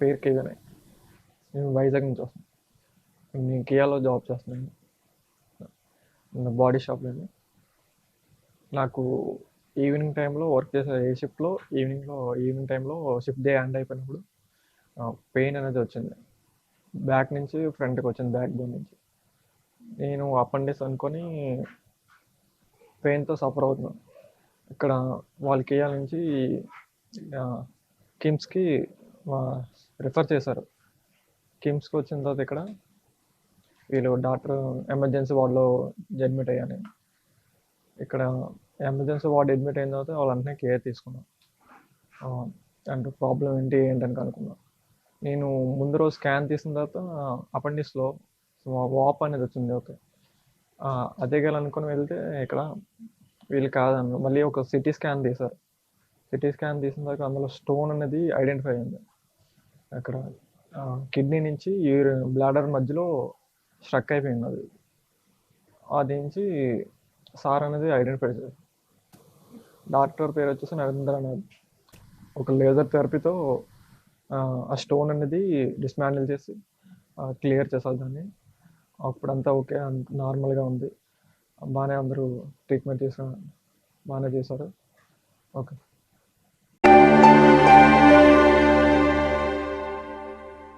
పేరు కే నేను వైజాగ్ నుంచి వస్తాను నేను కియాలో జాబ్ చేస్తున్నాను. బాడీ షాప్లోనే నాకు ఈవినింగ్ టైంలో వర్క్ చేసే ఏ షిఫ్ట్లో ఈవినింగ్లో ఈవినింగ్ టైంలో షిఫ్ట్ డే ఎండ్ అయిపోయినప్పుడు పెయిన్ అనేది వచ్చింది. బ్యాక్ నుంచి ఫ్రంట్కి వచ్చింది బ్యాక్ బోన్ నుంచి. నేను అపెండిస్ అనుకొని పెయిన్తో సఫర్ అవుతున్నాను. ఇక్కడ వాళ్ళ కియా నుంచి కిమ్స్కి రిఫర్ చేశారు. కిమ్స్కి వచ్చిన తర్వాత ఇక్కడ వీళ్ళు డాక్టర్ ఎమర్జెన్సీ వార్డులో అడ్మిట్ అయ్యాను ఇక్కడ ఎమర్జెన్సీ వార్డ్ అడ్మిట్ అయిన తర్వాత వాళ్ళంటనే కేర్ తీసుకున్నాం. అండ్ అంటే ప్రాబ్లం ఏంటి ఏంటని కనుక్కున్నాం. నేను ముందు రోజు స్కాన్ తీసిన తర్వాత అపెండిక్స్లో వాప్ అనేది వచ్చింది. ఓకే. అదే గల అనుకుని వెళ్తే ఇక్కడ వీళ్ళు కాదన్న మళ్ళీ ఒక సిటీ స్కాన్ తీశారు. సిటీ స్కాన్ తీసిన తర్వాత అందులో స్టోన్ అనేది ఐడెంటిఫై అయింది. అక్కడ కిడ్నీ నుంచి యూరిన్ బ్లాడర్ మధ్యలో స్ట్రక్ అయిపోయింది అది. అది నుంచి సార్ అనేది ఐడెంటిఫై చేశారు. డాక్టర్ పేరు వచ్చేసి నరేంద్రనాథ్ ఒక లేజర్ థెరపీతో ఆ స్టోన్ అనేది డిస్మాండిల్ చేసి క్లియర్ చేశారు దాన్ని. అప్పుడంతా ఓకే నార్మల్గా ఉంది. బాగానే అందరూ ట్రీట్మెంట్ చేసిన బాగానే చేశారు. ఓకే.